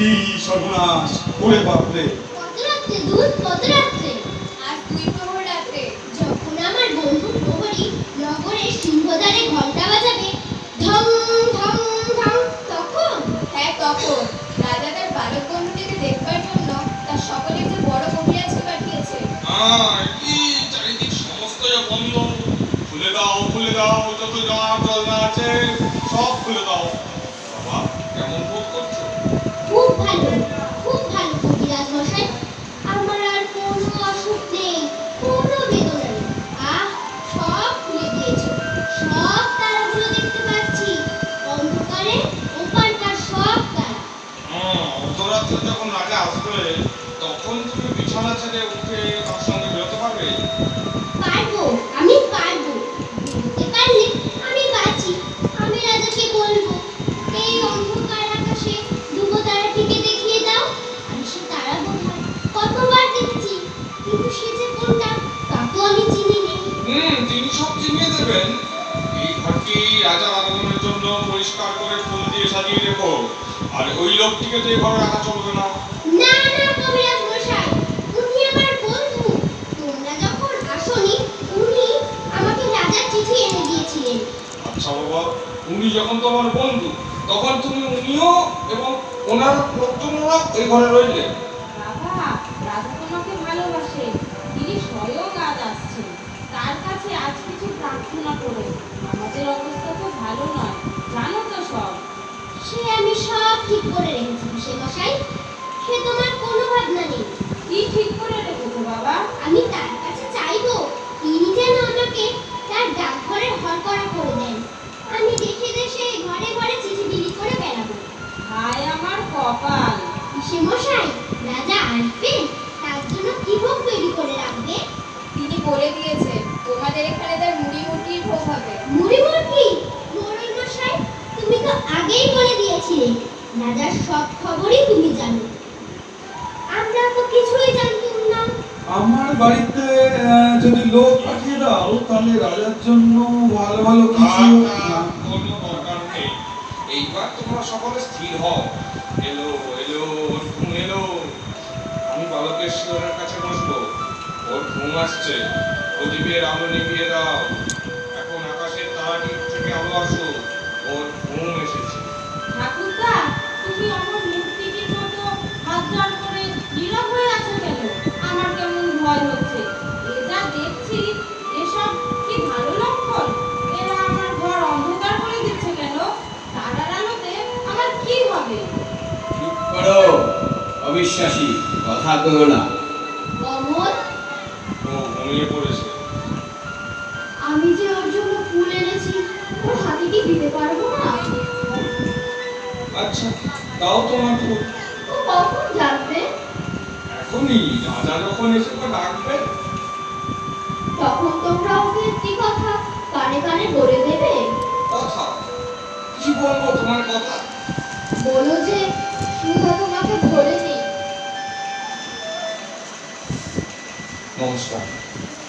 কি সর্বনাশ ওরে বাপরে। দুধ কত রাত্রে? আজ দুই প্রহর রাতে যখন আমার বন্ধু প্রহরী সিংহদ্বারে ঘণ্টা বাজাবে ধম ধম ধম তখন? হ্যাঁ তখন। রাজা তার বালক বন্ধুটিকে দেখবার জন্য তার সকলের যে বড় কবিরাজকে পাঠিয়েছে। আয়, কি চারিদিক সমস্ত যে বন্ধ। খুলে দাও খুলে দাও যত যা জলনা আছে সব খুলে দাও। বাবা কেমন বোধ করছ? ভালো খুব ভালো কবিরাজ মশাই আমার আর কোনো অসুখ নেই কোনো বেদনা নেই। আহ সব খুলে দিয়েছ। সব তারাগুলো দেখতে পাচ্ছি। অন্ধকারে ওপারকার সব তারা। হ্যাঁ, যখন রাজা আসবে তখন তুমি বিছানা ছেড়ে উঠে তার সঙ্গে বেরোতে পারব? সব চিনিয়ে দেবেন এই ঘরটি রাজার আগমনের জন্য পরিষ্কার করে ফুল দিয়ে সাজিয়ে রেখো। আর ওই লোকটিকে তো এই ঘরে রাখা চলবে না। না না কবিরাজ মশাই উনি আমার বন্ধু। তোমরা যখন আসনি উনি আমাকে রাজার চিঠি এনে দিয়েছিলেন। আচ্ছা বাবা উনি যখন তোমার বন্ধু তখন তুমি উনিও এবং ওনার লোকজনরা এই ঘরে রইলেন সব ঠিক করে রেখেছি সে মশাই সে তোমার কোনো ভাবনা নেই। কি ঠিক করে রেখেছো বাবা? আমি তার কাছে চাইব তিনি যেন আমাকে তার ডাকঘরের ঘর করা করে দেন। আমি দেশে দেশে ঘরে ঘরে চিঠি বিলি করে বেড়াবো। হায় আমার কপাল। সে মশাই রাজা আসবে? তার জন্য কি ভোগ তৈরি করে রাখবে? তিনি বলে দিয়েছে তোমাদের এখানে তার মুড়ি মুরগির ভোগ হবে। মুড়ি মোড়ল মশাই তুমি তো আগেই বলে রাজার সব খবরই তুমি জানো। আমরা তো কিছুই জানতাম না। আমার বাড়িতে যদি লোক পাঠিয়ে দাও তাহলে রাজার জন্য ভালো ভালো কিছু কোনো দরকার নেই। এইবার তোমরা সকলে স্থির হও। এলো এলো ওর ঘুম এলো। আমি বালকের শিওরের কাছে বসবো। ওর ঘুম আসছে। প্রদীপের আলো নিভিয়ে দাও। অবিশ্বাসী কথা কইও না। ও ঘুমিয়ে পড়েছে। আমি যে ওর জন্য ফুল এনেছি ওর হাতে কি দিতে পারব না? আচ্ছা তাও তোমার ভুল ও কখন জানবে? এখনই রাজা যখন এসে তো ডাকবে। তখন তোমরা ওকে একটি কথা কানে কানে বলে দেবে। কথা? কি বলব তোমার কথা? বলো যে Vamos lá.